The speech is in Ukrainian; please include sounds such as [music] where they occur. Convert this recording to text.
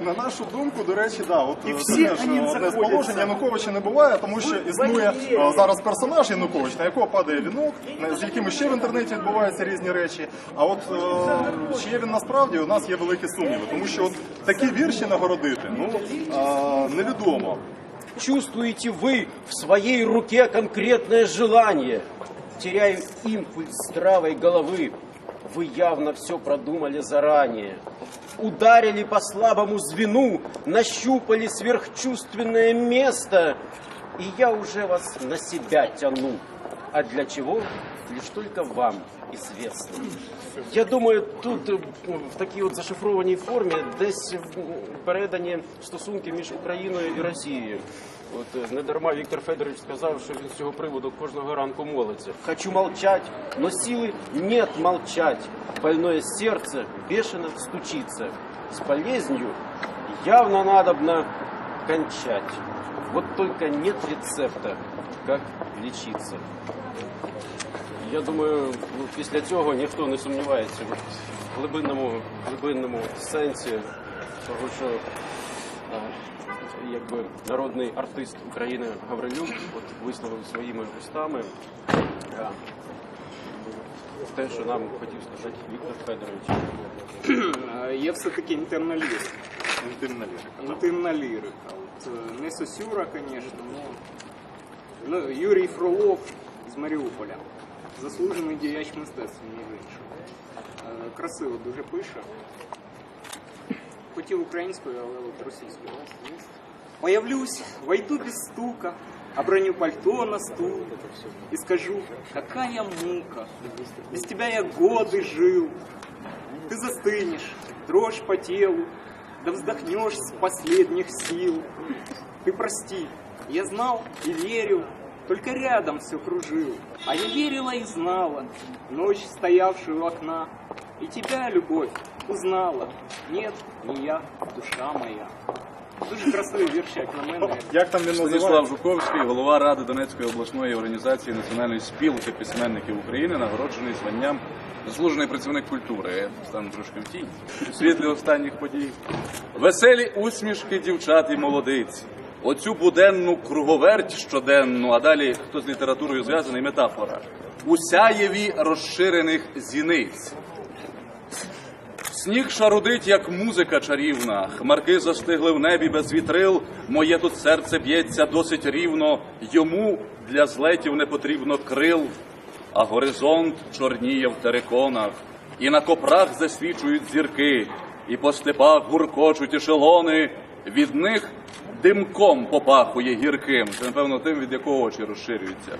На нашу думку, до речі, да, от І е, всі це теж вони одне з заходяться. положень Януковича не буває, тому що існує е, зараз персонаж Янукович, на якого падає вінок, на- з якими ще в інтернеті відбуваються різні речі. А от е, чи є він насправді, у нас є великі сумніви, тому що от такі вірші нагородити, ну е, невідомо. Чувствуете вы в своей руке конкретное желание? Теряю импульс здравой головы. Вы явно все продумали заранее. Ударили по слабому звену, нащупали сверхчувственное место, и я уже вас на себя тяну. А для чего? Лишь только вам известно. Я думаю, тут е, в такій от зашифрованій формі десь м, передані стосунки між Україною і Росією. От е, недарма Віктор Федорович сказав, що він з цього приводу кожного ранку молиться. Хочу молчать, но силы нет молчать. Больное сердце бешено стучится. С болезнью явно надобно кончать. Вот только нет рецепта, как лечиться. Я думаю, ну, після цього ніхто не сумнівається в глибинному, глибинному сенсі того, що а, якби народний артист України Гаврилюк от висловив своїми устами а, те, що нам хотів сказати Віктор Федорович. [clears throat] Я все-таки інтерна лірика. Інтимна лірика. Інтимна лірика. От, е, не Сосюра, звісно, но... ну, Юрій Фролов з Маріуполя. Заслужений діяч мистецтва, між іншим. Е, Красиво дуже пише. Хотів українською, але от російською. ось, є. Появлюсь, войду без стука, оброню пальто на стул и скажу, какая мука, без тебя я годы жил. Ты застынешь, дрожь по телу, да вздохнешь с последних сил. Ты прости, я знал и верил, только рядом все кружил. А я верила и знала, ночь, стоявшую у окна, и тебя, любовь, узнала. Нет, не я, душа моя. Дуже красивий вірш, як на мене. [laughs] Як там він Станіслав? Жуковський, голова Ради Донецької обласної організації Національної спілки письменників України, нагороджений званням заслужений працівник культури. Я стану трошки в тінь. Світлі останніх подій. Веселі усмішки дівчат і молодиць. Оцю буденну круговерть щоденну, а далі хто з літературою зв'язаний, метафора. У сяєві розширених зіниць. Сніг шарудить, як музика чарівна, хмарки застигли в небі без вітрил. Моє тут серце б'ється досить рівно. Йому для злетів не потрібно крил, а горизонт чорніє в териконах, і на копрах засвічують зірки, і по степах гуркочуть ешелони. Від них димком попахує гірким. Це напевно тим, від якого очі розширюються.